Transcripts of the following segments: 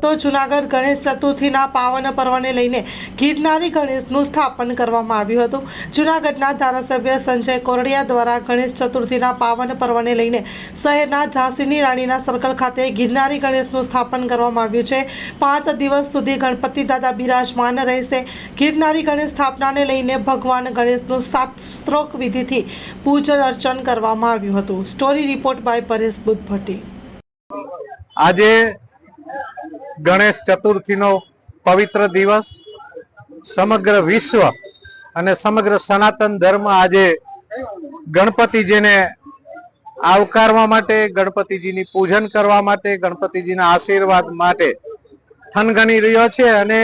ભક્તો જૂનાગઢ ગણેશ ચતુર્થીના પાવન પર્વને લઈને ગિરનારી ગણેશનું સ્થાપન કરવામાં આવ્યું હતું. જૂનાગઢના ધારાસભ્ય સંજય કોરડિયા દ્વારા ગણેશ ચતુર્થીના પાવન પર્વને લઈને શહેરના ઝાંસીની રાણીના સર્કલ ખાતે ગિરનારી ગણેશનું સ્થાપન કરવામાં આવ્યું છે. પાંચ દિવસ સુધી ગણપતિ દાદા બિરાજમાન રહેશે. ગિરનારી ગણેશ સ્થાપનાને લઈને ભગવાન ગણેશનું શાસ્ત્રોક વિધિથી પૂજન અર્ચન કરવામાં આવ્યું હતું. Story report by Paresh Buddhabhatti. આજે ગણેશ ચતુર્થીનો પવિત્ર દિવસ. સમગ્ર વિશ્વ અને સમગ્ર સનાતન ધર્મ આજે ગણપતિજીને આવકારવા માટે, ગણપતિજીની પૂજન કરવા માટે, ગણપતિજીના આશીર્વાદ માટે થનગણી રહ્યો છે અને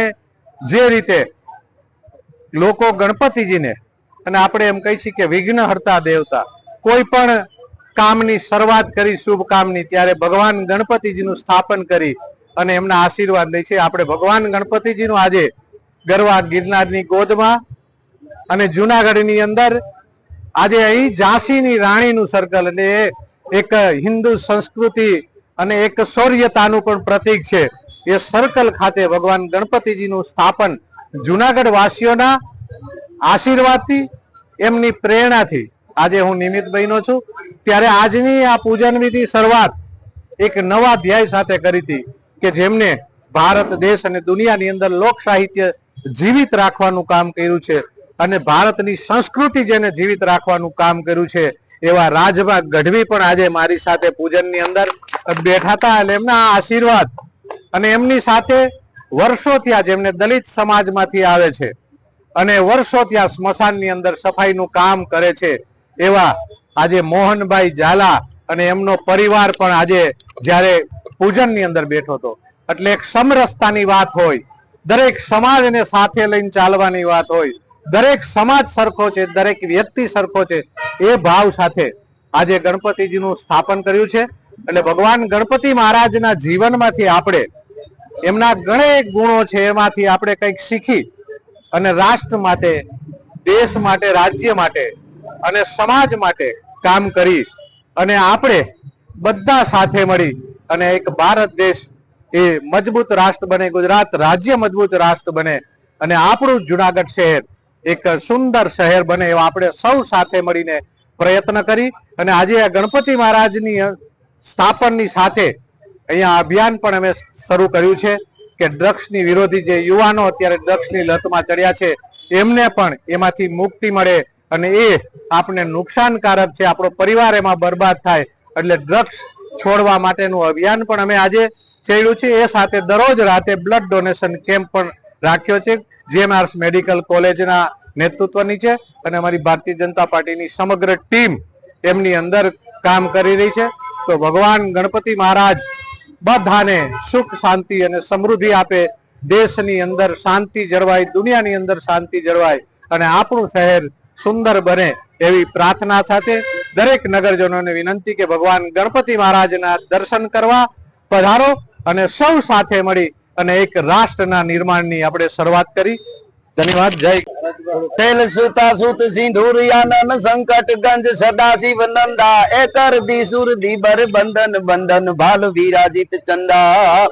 જે રીતે લોકો ગણપતિજીને અને આપણે એમ કહી છીએ કે વિઘ્ન હરતા દેવતા કોઈ પણ કામની શરૂઆત કરી શુભ કામની ત્યારે ભગવાન ગણપતિજીનું સ્થાપન કરી અને એમના આશીર્વાદ લે છે. આપણે ભગવાન ગણપતિજીનું આજે ગરવા ગિરનારની ગોદમાં અને જુનાગઢની અંદર આજે અહીં ઝાંસીની રાણીનું સર્કલ એટલે એક હિન્દુ સંસ્કૃતિ અને એક શૌર્યતાનું પણ પ્રતીક છે. એ સર્કલ ખાતે ભગવાન ગણપતિજીનું સ્થાપન જુનાગઢ વાસીઓના આશીર્વાદથી, એમની પ્રેરણાથી આજે હું નિમિત્ત બન્યો છું. ત્યારે આજની આ પૂજન વિધિ શરૂઆત એક નવા ધ્યેય સાથે કરી હતી. કે જેમને ભારત દેશ અને દુનિયાની અંદર લોક સાહિત્ય જીવિત રાખવાનું કામ કર્યું છે અને ભારતની સંસ્કૃતિ જેને જીવિત રાખવાનું કામ કર્યું છે, એવા રાજભા ગઢવી પણ આજે મારી સાથે પૂજનની અંદર બેઠા હતા એટલે એમના આશીર્વાદ અને એમની સાથે વર્ષો ત્યાં જેમને દલિત સમાજમાંથી આવે છે અને વર્ષો ત્યાં સ્મશાનની અંદર સફાઈનું કામ કરે છે, એવા આજે મોહનભાઈ ઝાલા અને એમનો પરિવાર પણ આજે જ્યારે પૂજનની અંદર બેઠો હતો. એટલે એક સમરસતાની વાત હોય, દરેક સમાજને સાથે લઈને ચાલવાની વાત હોય, દરેક સમાજ સરખો છે, દરેક વ્યક્તિ સરખો છે, એ ભાવ સાથે આજે ગણપતિજીનું સ્થાપન કર્યું છે. એટલે ભગવાન ગણપતિ મહારાજના જીવનમાંથી આપણે, એમના ગણેક ગુણો છે, એમાંથી આપણે કંઈક શીખી અને રાષ્ટ્ર માટે, દેશ માટે, રાજ્ય માટે અને સમાજ માટે કામ કરી અને આપણે બધા સાથે મળી અને એક ભારત દેશ એ મજબૂત રાષ્ટ્ર બને, ગુજરાત રાજ્ય મજબૂત રાષ્ટ્ર બને અને આપણું જુનાગઢ શહેર એક સુંદર શહેર બને એવા આપણે સૌ સાથે મળીને પ્રયત્ન કરી અને આજે આ ગણપતિ મહારાજની સ્થાપનની સાથે અહીંયા અભિયાન પણ અમે શરૂ કર્યું છે કે ડ્રગ્સની વિરોધી જે યુવાનો અત્યારે ડ્રગ્સની લતમાં ચડ્યા છે, એમને પણ એમાંથી મુક્તિ મળે અને એ આપણે નુકસાનકારક છે, આપણો પરિવાર એમાં બરબાદ થાય, એટલે ડ્રગ્સ છોડવા માટેનું અભિયાન પણ અમે આજે છેડ્યું છે. એ સાથે દરરોજ રાતે બ્લડ ડોનેશન કેમ્પ પણ રાખ્યો છે. જેએમઆરસ મેડિકલ કોલેજના નેતૃત્વની છે અને અમારી ભારતીય જનતા પાર્ટીની સમગ્ર ટીમ એમની અંદર કામ કરી રહી છે. તો ભગવાન ગણપતિ મહારાજ બધાને સુખ, શાંતિ અને સમૃદ્ધિ આપે. દેશની અંદર શાંતિ જળવાય, દુનિયાની અંદર શાંતિ જળવાય અને આપણું શહેર સુંદર બને એવી પ્રાર્થના સાથે દરેક નગરજનોને વિનંતી કે ભગવાન ગણપતિ મહારાજના દર્શન કરવા પધારો અને સૌ સાથે મળી અને એક રાષ્ટ્રના નિર્માણની આપણે શરૂઆત કરી. સંકટ ગંજ સદા શિવ નંદા એ બંધન બંધન ભાલ વિરાજિત ચંદા.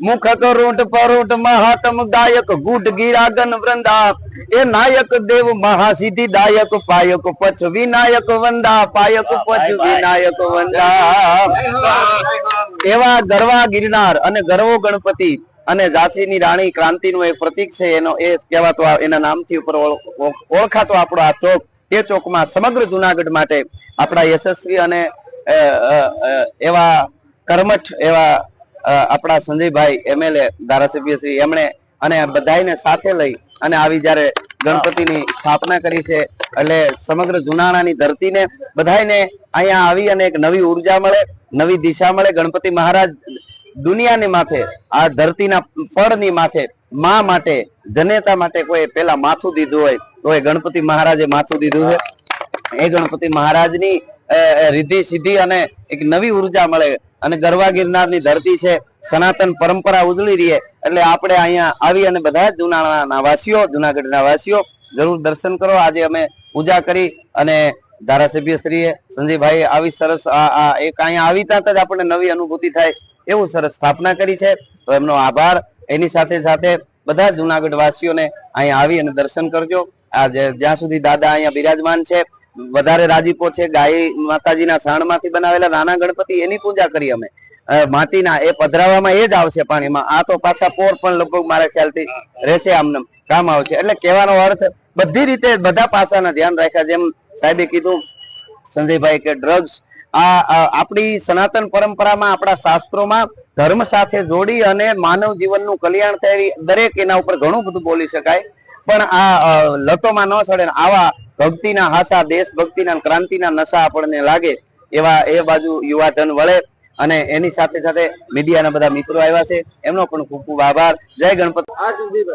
મુખ કરોટ પરોટ મહાત્મ ગાયક ગુટ ગિરાગન વૃંદા. એ નાયક દેવ મહાસિદ્ધિ દાયક પાયક પછ વિનાયક વંદા પાયક પછ વિનાયક વંદા. એવા ગરવા ગિરનાર અને ગરવો ગણપતિ અને ઝાંસીની રાણી ક્રાંતિનું એક પ્રતીક છે એનો એ કહેવાતો એના નામથી ઉપર ઓળ- ઓળ- ઓળખાતો આપણો આ ચોક. એ ચોકમાં સમગ્ર જુનાગઢ માટે આપણા યશસ્વી અને એવા કર્મઠ એવા આપણા સંજયભાઈ એમએલએ ધારાસભ્ય શ્રી એમણે અને બધાને સાથે લઈ અને આવી જયારે ગણપતિની સ્થાપના કરી છે, એટલે સમગ્ર જુનાણાની ધરતીને બધાને અહીંયા આવી અને એક નવી ઊર્જા મળે, નવી દિશા મળે. ગણપતિ મહારાજ દુનિયાની માથે, આ ધરતીના પળની માથે, માં માટે, જનેતા માટે કોઈ પેલા માથું દીધું હોય, તો એ ગણપતિ મહારાજે માથું દીધું છે. એ ગણપતિ મહારાજની રિદ્ધિ સિદ્ધિ અને એક નવી ઊર્જા મળે. અને ગરવા ગિરનારની ધરતી છે, સનાતન પરંપરા ઉજળી રહી એટલે આપણે અહીંયા આવી અને બધા જ જુનાણાના વાસીઓ, જુનાગઢના વાસીઓ જરૂર દર્શન કરો. આજે અમે પૂજા કરી અને ધારાસભ્ય શ્રીએ સંજયભાઈ આવી સરસ એક અહીંયા આવી ત્યાં જ આપણને નવી અનુભૂતિ થાય એવું સરસ સ્થાપના કરી છે. તો એમનો આભાર. એની સાથે સાથે બધા જુનાગઢ વાસીઓને અહીંયા આવી અને દર્શન કરજો. આ જ્યાં સુધી દાદા અહીંયા બિરાજમાન છે વધારે રાજીપો છે, ગાય માતાજીના સાણમાંથી બનાવેલા નાના ગણપતિ, એની પૂજા કરી અમે. માટીના એ પધરાવામાં એ જ આવશે પાણીમાં. આ તો પાછા પોર પણ લગભગ મારા ખ્યાલથી રહેશે આમને કામ આવશે. એટલે કહેવાનો અર્થ, બધી રીતે બધા પાસાના ધ્યાન રાખ્યા. જેમ સાહેબે કીધું, સંજયભાઈ, કે ડ્રગ્સ આ આપણી સનાતન પરંપરામાં, આપણા શાસ્ત્રોમાં ધર્મ સાથે જોડી અને માનવ જીવનનું કલ્યાણ થાય દરેક એના ઉપર ઘણું બધું બોલી શકાય. પણ આ લતોમાં ન સડે આવા ભક્તિના હાસા દેશભક્તિના ક્રાંતિના નશા આપણને લાગે એવા એ બાજુ યુવાધન વળે અને એની સાથે સાથે મીડિયાના બધા મિત્રો આવ્યા છે. એમનો પણ ખૂબ ખૂબ આભાર. જય ગણપતિ